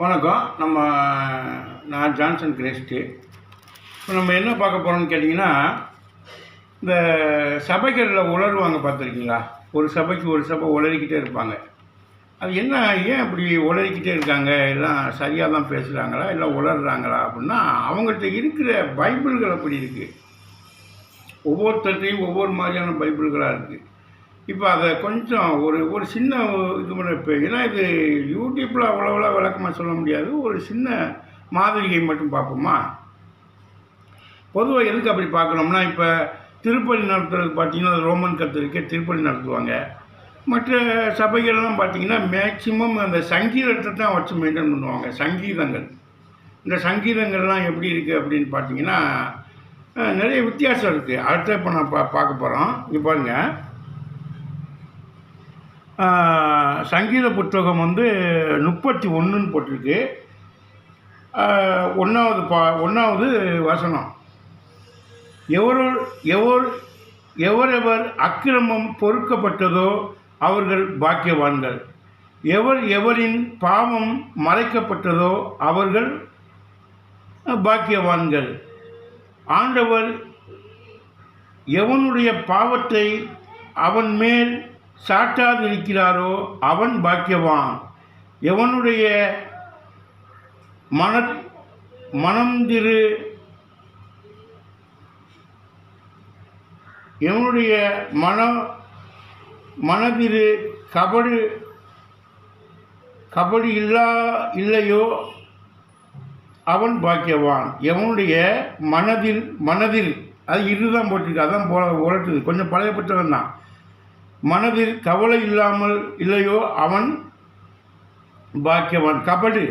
வணக்கம். நம்ம நான் ஜான்சன் கிரேஸ்ட்டு இப்போ நம்ம என்ன பார்க்க போகிறோம்னு கேட்டிங்கன்னா இந்த சபைகளில் உளருவாங்க பார்த்துருக்கீங்களா? ஒரு சபைக்கு ஒரு சபை உளறிக்கிட்டே இருப்பாங்க. அது என்ன ஏன் அப்படி உளறிக்கிட்டே இருக்காங்க? எல்லாம் சரியாக தான் பேசுகிறாங்களா எல்லாம் உளறுறாங்களா அப்படின்னா அவங்கள்ட்ட இருக்கிற பைபிள்கள் அப்படி இருக்குது ஒவ்வொருத்தர்கிட்டையும் ஒவ்வொரு மாதிரியான பைபிள்களாக இருக்குது இப்போ அதை கொஞ்சம் ஒரு ஒரு சின்ன இது பண்ண இப்போ ஏன்னா இது யூடியூப்பில் அவ்வளோவளோ விளக்கமாக சொல்ல முடியாது. ஒரு சின்ன மாதிரியை மட்டும் பார்ப்போமா? பொதுவாக எதுக்கு அப்படி பார்க்கணும்னா இப்போ திருப்பலி நடத்துறது பார்த்தீங்கன்னா ரோமன் கத்தரிக்கை திருப்பலி நடத்துவாங்க. மற்ற சபைகள்லாம் பார்த்தீங்கன்னா மேக்சிமம் அந்த சங்கீதத்தை தான் வச்சு மெயின்டைன் பண்ணுவாங்க சங்கீதங்கள். இந்த சங்கீதங்கள்லாம் எப்படி இருக்குது அப்படின்னு பார்த்தீங்கன்னா நிறைய வித்தியாசம் இருக்குது அடுத்த இப்போ நான் பா பார்க்க போகிறோம். இங்கே பாருங்கள் சங்கீத புத்தகம் வந்து முப்பத்தி ஒன்றுன்னு போட்டிருக்கு. ஒன்றாவது பா ஒன்றாவது வசனம். எவரோ எவர் எவரெவர் அக்கிரமம் பொறுக்கப்பட்டதோ அவர்கள் பாக்கியவான்கள். எவர் எவரின் பாவம் மறைக்கப்பட்டதோ அவர்கள் பாக்கியவான்கள். ஆண்டவர் எவனுடைய பாவத்தை அவன் மேல் சாட்டாதிருக்கிறாரோ அவன் பாக்கியவான். எவனுடைய மன மனம் திரு எவனுடைய மன மனதிரு கபடு கபடி இல்லா இல்லையோ அவன் பாக்கியவான். எவனுடைய மனதில் மனதில் அது இருதான் போட்டிருக்கு. அதான் போல உரட்டுது. கொஞ்சம் பழைய புத்தகம் தான் மனதில் கவலை இல்லாமல் இல்லையோ அவன் பாக்கியவன். கபடு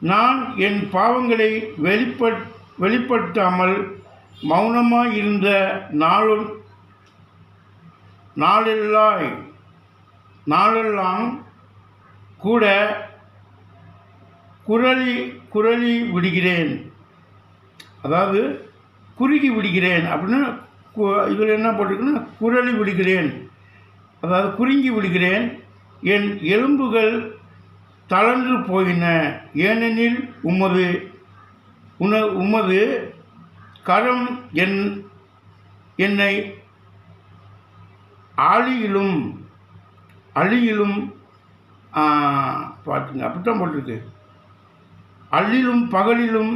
நான் என் பாவங்களை வெளிப்பட் வெளிப்படுத்தாமல் மௌனமாக இருந்த நாளும் நாளெல்லாய் நாளெல்லாம் கூட குரலி குரலி விடுகிறேன். அதாவது குறுகி விடுகிறேன் அப்படின்னு இதில் என்ன போட்டிருக்குன்னா குரலி விடுகிறேன். அதாவது குறுங்கி விடுகிறேன். என் எலும்புகள் தளர்ந்து போயின. ஏனெனில் உமது உன உமது கரம் என் என்னை ஆளியிலும் அழியிலும் பார்த்தீங்க பார்த்துங்க அப்படித்தான் போட்டிருக்கு. அள்ளிலும் பகலிலும்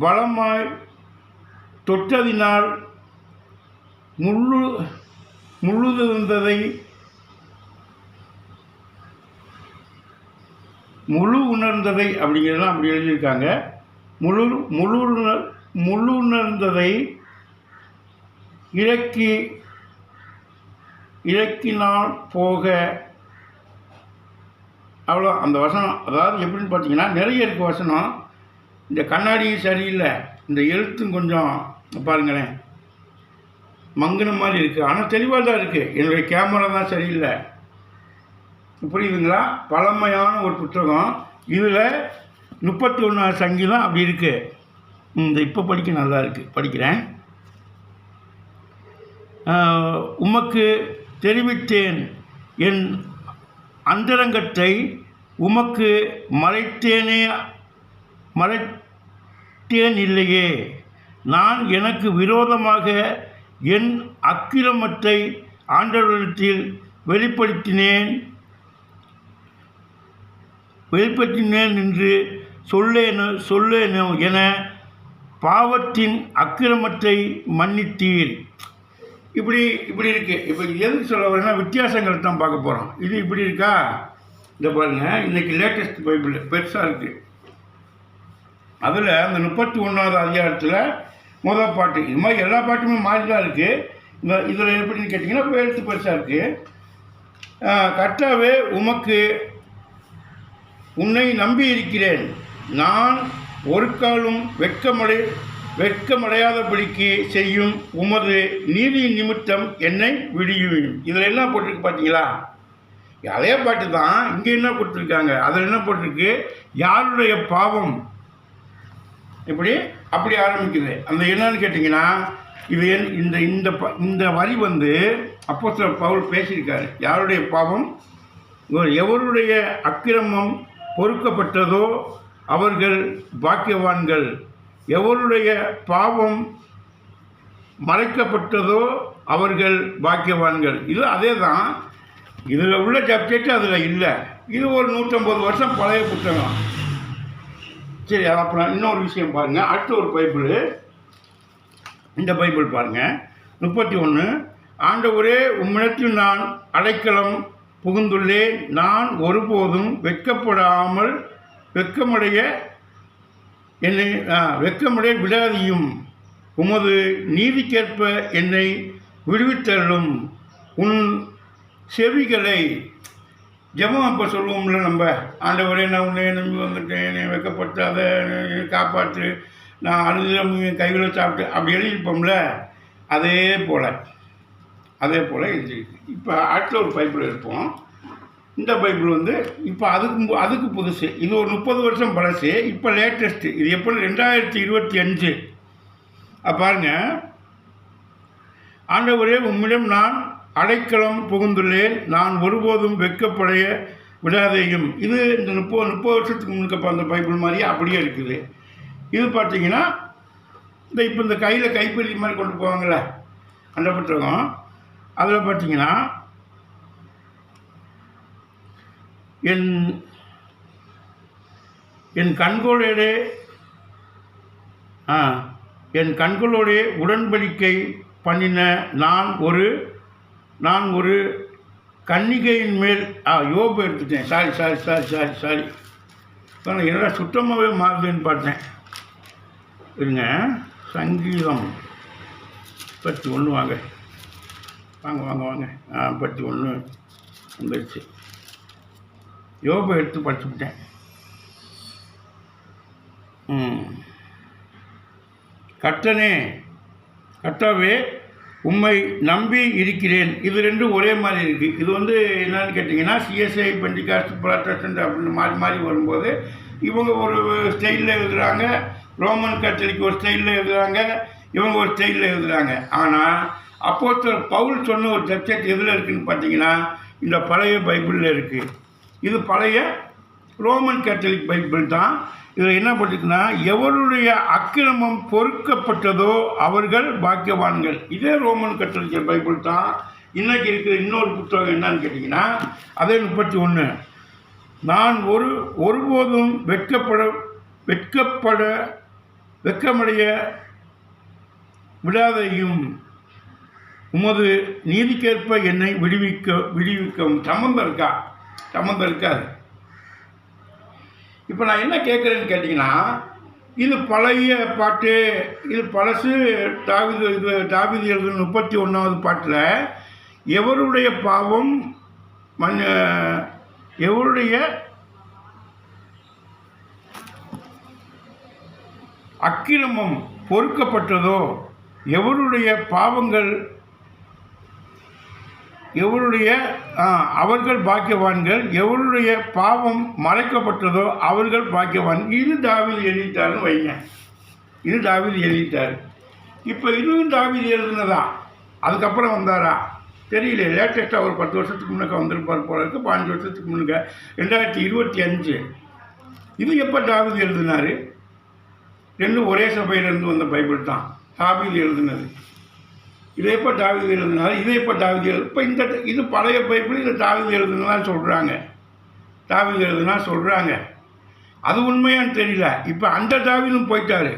பலமாய் தொட்டதினால் முள்ளு முழுதிருந்ததை முழு உணர்ந்ததை அப்படிங்கிறதெல்லாம் அப்படி எழுதியிருக்காங்க. முழு முழு உணர் முழு உணர்ந்ததை இலக்கி இலக்கினால் போக அவ்வளோ அந்த வசனம் அதாவது எப்படின்னு பார்த்தீங்கன்னா நிறைய இருக்குது வசனம். இந்த கண்ணாடியும் சரியில்லை இந்த எழுத்தும் கொஞ்சம் பாருங்களேன். மங்கின மாதிரி இருக்குது ஆனால் தெளிவாக தான் இருக்குது என்னுடைய கேமரா தான் சரியில்லை. புரியுதுங்களா? பழமையான ஒரு புத்தகம். இதில் முப்பத்தி ஒன்றாவது சங்கீதம் அப்படி இருக்குது இந்த இப்போ படிக்க நல்லா இருக்குது படிக்கிறேன். உமக்கு தெரிவித்தேன். என் அந்தரங்கத்தை உமக்கு மறைத்தேனே மறைத்தேன் இல்லையே நான் எனக்கு விரோதமாக என் அக்கிரமத்தை ஆண்டவரிடத்தில் வெளிப்படுத்தினேன். வெளிப்படுத்தினேன் என்று சொல்லேனோ சொல்லேனோ என பாவத்தின் அக்கிரமத்தை மன்னித்தீர். இப்படி இப்படி இருக்குது இப்போ எதுக்கு சொல்ல வரேன்னா வித்தியாசங்களை தான் பார்க்க போகிறோம் இது இப்படி இருக்கா? இந்த பாருங்கள் இன்றைக்கி லேட்டஸ்ட் பைபிள். பெருசாக இருக்குது அதில் அந்த முப்பத்தி ஒன்றாவது அதிகாரத்தில் முதல் பாட்டு. இது மாதிரி எல்லா பாட்டுமே மாறி தான் இருக்குது இந்த இதில் எப்படின்னு கேட்டிங்கன்னா இப்போ எழுத்து பெருசாக இருக்குது கட்டாவே உமக்கு உன்னை நம்பி இருக்கிறேன். நான் ஒரு காலும் வெட்கமடை வெட்கமடையாதபடிக்கு செய்யும் உமது நீதி நிமித்தம் என்னை விடியும் இதில் என்ன போட்டிருக்கு பார்த்தீங்களா அதே பாட்டு தான் இங்கே என்ன போட்டிருக்காங்க? அதில் என்ன போட்டிருக்கு? யாருடைய பாவம்? இப்படி அப்படி ஆரம்பிக்குது. அந்த என்னன்னு கேட்டிங்கன்னா இது என் இந்த இந்த ப- இந்த வரி வந்து அப்போஸ்தலர் பவுல் பேசியிருக்காரு. யாருடைய பாவம்? எவருடைய அக்கிரமம் பொறுக்கப்பட்டதோ அவர்கள் பாக்கியவான்கள். எவருடைய பாவம் மறைக்கப்பட்டதோ அவர்கள் பாக்கியவான்கள். இது அதே தான் இதில் உள்ள சப்ஜெக்ட் அதில் இல்லை. இது ஒரு நூற்றம்பது வருஷம் பழைய புத்தகம். சரி அப்புறம் இன்னொரு விஷயம் பாருங்கள் அடுத்த ஒரு பைபிள். இந்த பைபிள் பாருங்கள் முப்பத்தி ஒன்று ஆண்டவரே உம்மிடத்தில் நான் அடைக்கலம் புகுந்துள்ளேன். நான் ஒருபோதும் வெட்கப்படாமல் வெட்கமடைய என்னை ஆ, விடாதியும். உமது நீதிக்கேற்ப என்னை விடுவித்தள்ளும் உன் செவிகளை ஜபம் அப்போ சொல்லுவோம்ல நம்ம. ஆண்டவரே நான் உன்னை நம்பி வந்துட்டேன். என்னை வெக்கப்படுத்தாத காப்பாற்று. நான் அழுது கையில் சாப்பிட்டு அப்படி எழுதியிருப்போம்ல. அதே போல் அதே போல் எழுதியிருக்கு. இப்போ அடுத்த ஒரு பைபிள் இருப்போம் இந்த பைபிள் வந்து இப்போ அதுக்கு அதுக்கு புதுசு. இது ஒரு முப்பது வருஷம் பழசு. இப்போ லேட்டஸ்ட்டு இது எப்போ? ரெண்டாயிரத்தி இருபத்தி அஞ்சு. பாருங்கள் ஆண்டவரே உம்மிடம் நான் அடைக்கலம் புகுந்துள்ளேன். நான் ஒருபோதும் வெட்கப்படைய விடாதேயும். இது இந்த முப்பது முப்பது வருஷத்துக்கு முன்னுக்கு அந்த பைபிள் மாதிரியே அப்படியே இருக்குது. இது பார்த்தீங்கன்னா இந்த இப்போ இந்த கையில் கைப்பிடி மாதிரி கொண்டு போவாங்களே அந்த புத்தகம் அதில் பார்த்தீங்கன்னா என் என் கண்களோடே ஆ என் கண்களோடே உடன்படிக்கை பண்ணின நான் ஒரு நான் ஒரு கன்னிகையின் மேல் ஆ யோபு எடுத்துட்டேன். Sorry sorry sorry sorry sorry. நான் என்னடா சுத்தமாகவே மாறுதுன்னு பார்த்தேன். இருங்க சங்கீதம். பத்து ஒன்று வாங்க. வாங்க வாங்க வாங்க. ஆ பத்து ஒன்று வந்துடுச்சு யோபை எடுத்து படிச்சுக்கிட்டேன். கட்டனே கட்டாவே உண்மை நம்பி இருக்கிறேன். இது ரெண்டும் ஒரே மாதிரி இருக்குது இது வந்து என்னன்னு கேட்டிங்கன்னா சிஎஸ்ஐ பெண்டிகாஸ்ட் ப்ராட்டஸ்டன்ட் அப்படின்னு மாறி மாறி வரும்போது இவங்க ஒரு ஸ்டைலில் எழுதுகிறாங்க ரோமன் கத்தலிக் ஒரு ஸ்டைலில் எழுதுகிறாங்க இவங்க ஒரு ஸ்டைலில் எழுதுகிறாங்க ஆனால் அப்போ பவுல் சொன்ன ஒரு சப்ஜெக்ட் எதில் இருக்குதுன்னு பார்த்தீங்கன்னா இந்த பழைய பைபிளில் இருக்குது இது பழைய ரோமன் கேத்தலிக் பைபிள் தான். இதில் என்ன பண்ணிருக்குன்னா எவருடைய அக்கிரமம் பொறுக்கப்பட்டதோ அவர்கள் பாக்கியவான்கள். இதே ரோமன் கேத்தலிக் பைபிள் தான். இன்றைக்கி இருக்கிற இன்னொரு புத்தகம் என்னன்னு கேட்டிங்கன்னா அதே முப்பத்தி ஒன்று நான் ஒரு ஒருபோதும் வெட்கப்பட வெட்கப்பட வெட்கமடைய விடாதையும். உமது நீதிக்கேற்ப என்னை விடுவிக்க விடுவிக்கவும். சம்மந்தம் இருக்கா? சம்மந்தம் இருக்காது. இப்போ நான் என்ன கேட்குறேன்னு கேட்டிங்கன்னா இது பழைய பாட்டு இது பழசு தாவிது இது தாவிது எழுது முப்பத்தி ஒன்றாவது பாட்டில் எவருடைய பாவம் மண் எவருடைய அக்கிரமம் பொறுக்கப்பட்டதோ எவருடைய பாவங்கள் எவருடைய ஆ, அவர்கள் பாக்கியவான்கள் எவருடைய பாவம் மறைக்கப்பட்டதோ அவர்கள் பாக்கியவான். இது தாவில் எழுதிட்டாருன்னு வைங்க. இது தாவில் எழுதிட்டார். இப்போ இதுவும் தாவில் எழுதுனதா? அதுக்கப்புறம் வந்தாரா? தெரியல. லேட்டஸ்ட்டாக ஒரு பத்து வருஷத்துக்கு முன்னாக்க வந்திருப்பார் போல இருக்கு. பாஞ்சு வருஷத்துக்கு முன்னாக்க. ரெண்டாயிரத்தி இருபத்தி அஞ்சு. இது எப்போ தாவில் எழுதினார்? ரெண்டும் ஒரே சபையிலேருந்து வந்த பைபிள் தான். தாவில் எழுதினது. இதை எப்போ தாவீது எழுதினாரு இதை எப்போ தாவீது எழுது இப்போ இந்த இது பழைய பைப்பில் இதை தாவீது எழுதுனதா சொல்கிறாங்க தாவீது எழுதுனா சொல்கிறாங்க அது உண்மையான்னு தெரியல. இப்போ அந்த தாவீதும் போயிட்டாரு.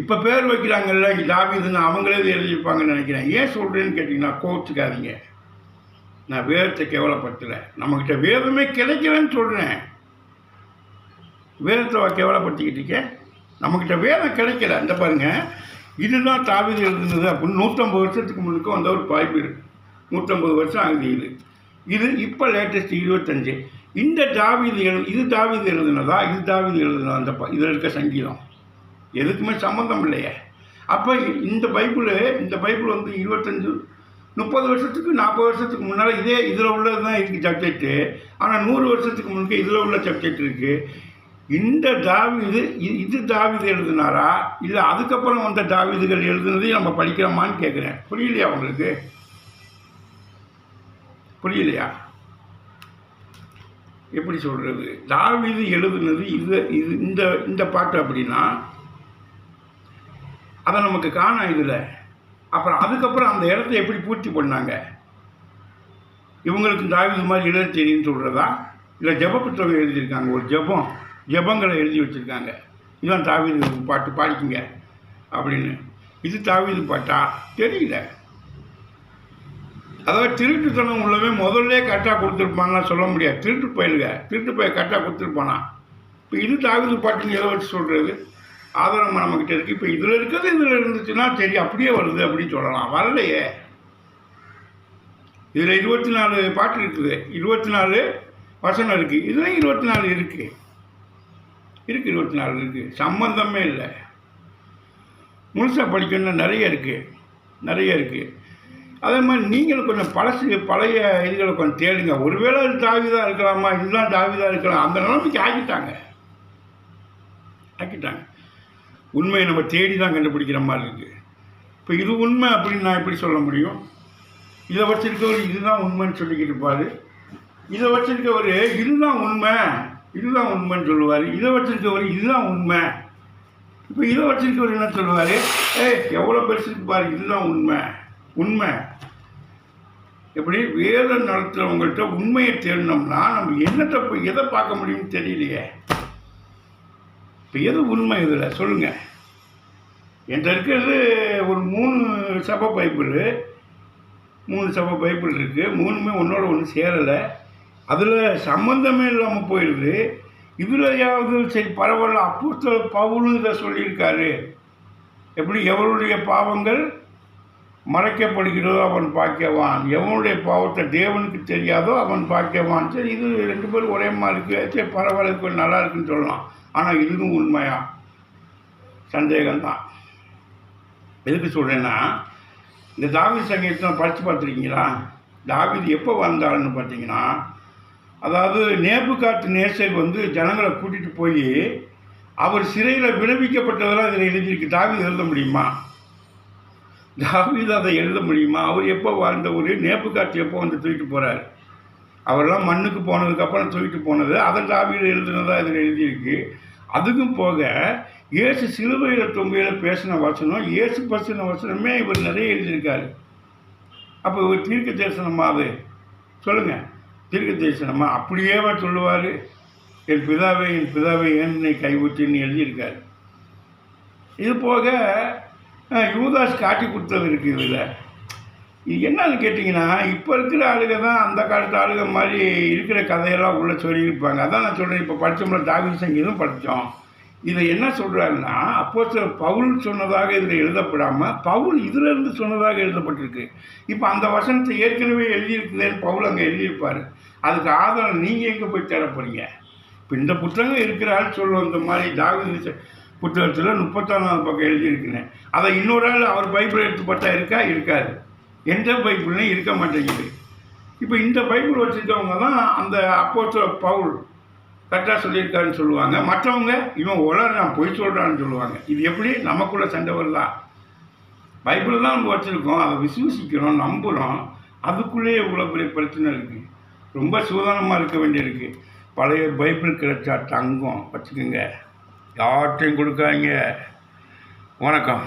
இப்போ பேர் வைக்கிறாங்கல்ல இங்கே தாவீதுன்னு அவங்களே எழுதியிருப்பாங்கன்னு நினைக்கிறேன். ஏன் சொல்கிறேன்னு கேட்டிங்கன்னா கோச்சுக்காதீங்க நான் வேதத்தை கேவலப்படுத்தலை. நம்மக்கிட்ட வேதமே கிடைக்கலன்னு சொல்கிறேன் வேதத்தை கேவலப்படுத்திக்கிட்டு இருக்கேன் நம்மக்கிட்ட வேதம் கிடைக்கல. இந்த பாருங்கள் இதுதான் தாவீது எழுதுனது அப்படின்னு நூற்றம்பது வருஷத்துக்கு முன்னுக்கு வந்த ஒரு பைபிள் நூற்றம்பது வருஷம் ஆகுது இது. இது இப்போ லேட்டஸ்ட் இருபத்தஞ்சு. இந்த தாவீது எழு இது தாவீது எழுதுனதா? இது தாவீது எழுதுனதா அந்த ப- இதில் இருக்க சங்கீதம். எதுக்குமே சம்மந்தம் இல்லையே. அப்போ இந்த பைபிள் இந்த பைபிள் வந்து இருபத்தஞ்சு முப்பது வருஷத்துக்கு நாற்பது வருஷத்துக்கு முன்னால் இதே இதில் உள்ளது தான் இருக்குது சப்ஜெக்ட்டு ஆனால் நூறு வருஷத்துக்கு முன்னுக்கு இதில் உள்ள சப்ஜெக்ட் இருக்குது இந்த தாவிது இது தாவிது எழுதினாரா? இல்லை அதுக்கப்புறம் வந்த தாவிதுகள் எழுதுனதையும் நம்ம படிக்கிறோமான்னு கேட்குறேன் புரியலையா உங்களுக்கு? புரியலையா? எப்படி சொல்கிறது தாவிது எழுதுனது இது இது இந்த இந்த பாட்டு அப்படின்னா அதை நமக்கு காணோம் இதில். அப்புறம் அதுக்கப்புறம் அந்த இடத்த எப்படி பூர்த்தி பண்ணாங்க? இவங்களுக்கு தாவிது மாதிரி எழுத தெரியும்னு சொல்கிறதா இல்லை ஜெப புத்தகம் எழுதியிருக்காங்க ஒரு ஜெபம். ஜெபங்களை எழுதி வச்சுருக்காங்க. இதுதான் தாவீது பாட்டு பாடிக்குங்க. அப்படின்னு. இது தாவீது பாட்டா? தெரியல. அதாவது திருட்டுத்தனம் உள்ளவே முதல்ல கரெக்டாக கொடுத்துருப்பான்லாம் சொல்ல முடியாது. திருட்டு பயிலுங்க. திருட்டு பயிர் கரெக்டாக கொடுத்துருப்பானா? இப்போ இது தாவீது பாட்டுன்னு எதை வச்சு சொல்கிறது ஆதாரம் நம்மக்கிட்ட இருக்குது இப்போ இதில் இருக்கிறது இதில் இருந்துச்சுன்னா சரி அப்படியே வருது அப்படின்னு சொல்லலாம். வரலையே. இதில் இருபத்தி நாலு பாட்டு இருக்குது. இருபத்தி நாலு வசனம் இருக்குது இதில் இருபத்தி நாலு இருக்குது இருக்குது இருபத்தி நாலு இருக்குது சம்மந்தமே இல்லை. முழுசாக படிக்கணும்னா நிறைய இருக்குது நிறைய இருக்குது அதே மாதிரி நீங்களும் கொஞ்சம் பழசு பழைய இதுகளை கொஞ்சம் தேடுங்க. ஒருவேளை அது தாவிதாக இருக்கலாமா? இதுதான் தாவிதாக இருக்கலாம். அந்த நிலைமைக்கு ஆக்கிட்டாங்க. ஆக்கிட்டாங்க. உண்மையை நம்ம தேடி தான் கண்டுபிடிக்கிற மாதிரி இருக்குது இப்போ இது உண்மை அப்படின்னு நான் எப்படி சொல்ல முடியும்? இதை வச்சிருக்கவர் இதுதான் உண்மைன்னு சொல்லிக்கிட்டு இருப்பார். இதை வச்சிருக்கவர் இதுதான் உண்மை. இதுதான் உண்மைன்னு சொல்லுவார். இதை வச்சிருக்கவர் இதுதான் உண்மை. இப்போ இதை வச்சிருக்கவர் என்ன சொல்லுவார்? ஏய் எவ்வளோ பெருசு பாரு இதுதான் உண்மை. உண்மை. எப்படி? வேதம் நடத்துகிறவங்கள்ட்ட உண்மையை தேடினோம்னா நம்ம என்னத்தை போய் எதை பார்க்க முடியும்னு தெரியலையே. இப்போ எது உண்மை இதில்? சொல்லுங்கள் என்கிட்ட இருக்கிறது ஒரு மூணு சபை பைபிள். மூணு சபை பைபிள் இருக்குது மூணுமே ஒன்றோட ஒன்று சேரலை. அதில் சம்மந்தமே இல்லாமல் போயிடுது இதுலையாவது சரி பரவாயில்ல அப்போ பவுலும் இதை சொல்லியிருக்காரு. எப்படி எவருடைய பாவங்கள் மறைக்கப்படுகிறதோ அவன் பாக்கியவான். எவனுடைய பாவத்தை தேவனுக்கு தெரியாதோ அவன் பாக்கியவான். சரி இது ரெண்டு பேரும் ஒரே மாதிரி இருக்கு. சரி பரவாயில்ல கொஞ்சம் நல்லா இருக்குன்னு சொல்லலாம். ஆனால் இதுவும் உண்மையா? சந்தேகம்தான். எதுக்கு சொல்கிறேன்னா இந்த தாவி சங்கீதத்தை படித்து பார்த்துருக்கீங்களா? தாவிது எப்போ வந்தாருன்னு பார்த்தீங்கன்னா அதாவது நேபுகாத்து நேசர் வந்து ஜனங்களை கூட்டிகிட்டு போய் அவர் சிறையில் விடுவிக்கப்பட்டதெல்லாம் இதில் எழுதியிருக்கு. தாவீது எழுத முடியுமா? தாவீது அதை எழுத முடியுமா? அவர் எப்போ வாழ்ந்தவர் நேபுகாத்து எப்போ வந்து தூக்கிட்டு போகிறார் அவரெல்லாம் மண்ணுக்கு போனதுக்கப்புறம் தூக்கிட்டு போனது. அதை தாவீது எழுதுனதாக இதில் எழுதியிருக்கு. அதுக்கும் போக இயேசு சிலுவையில் தொங்கையில் பேசின வசனம் இயேசு பசின வசனமே இவர் நிறைய எழுதியிருக்காரு. அப்போ இவர் தீர்க்க தரிசனமா அது? சொல்லுங்கள் தீர்க்க தரிசனமா அப்படியேவா சொல்லுவார்? என் பிதாவை என் பிதாவை ஏன் என்னை கைவிட்டுன்னு எழுதியிருக்காரு. இது போக யூதாஸ் காட்டி கொடுத்தது இருக்குது இதில். இது என்னன்னு கேட்டிங்கன்னா இப்போ இருக்கிற ஆளுக தான் அந்த காலத்து ஆளுக மாதிரி இருக்கிற கதையெல்லாம் உள்ளே சொல்லியிருப்பாங்க. அதான் நான் சொல்கிறேன் இப்போ படித்தோம்ல தாவீது சங்கீதம் படித்தோம். இதை என்ன சொல்கிறாருன்னா அப்போ பவுல் சொன்னதாக இதில் எழுதப்படாமல் பவுல் இதிலிருந்து சொன்னதாக எழுதப்பட்டிருக்கு. இப்போ அந்த வசனத்தை ஏற்கனவே எழுதியிருக்குதேன்னு பவுல் அங்கே எழுதியிருப்பார். அதுக்கு ஆதாரம் நீங்கள் எங்கே போய் தேட போகிறீங்க இப்போ இந்த புத்தகம் இருக்கிறாள் சொல்லுவோம் இந்த மாதிரி தாவீது புத்தகத்தில் முப்பத்தாறாவது பக்கம் எழுதியிருக்கிறேன். அதை இன்னொரு ஆள் அவர் பைபிள் எடுத்துப்பட்டா இருக்கா? இருக்காது. எந்த பைபிள்லையும் இருக்க மாட்டேங்குது. இப்போ இந்த பைபிள் வச்சுருக்கவங்க தான் அந்த அப்போ பவுல். கரெக்டாக சொல்லியிருக்காருன்னு சொல்லுவாங்க. மற்றவங்க இவன் உலகிறான் பொய் சொல்கிறான்னு சொல்லுவாங்க. இது எப்படி? நமக்குள்ள சண்டை வரலாம் பைபிள் தான் நம்ம வச்சுருக்கோம். அதை விசுவசிக்கிறோம் நம்புகிறோம் அதுக்குள்ளேயே இவ்வளோ பெரிய பிரச்சனை இருக்குது ரொம்ப சூதானமாக இருக்க வேண்டியிருக்கு. பழைய பைபிள் கிடைச்சா தங்கம். வச்சுக்கோங்க. யார்ட்டையும் கொடுக்காதீங்க. வணக்கம்.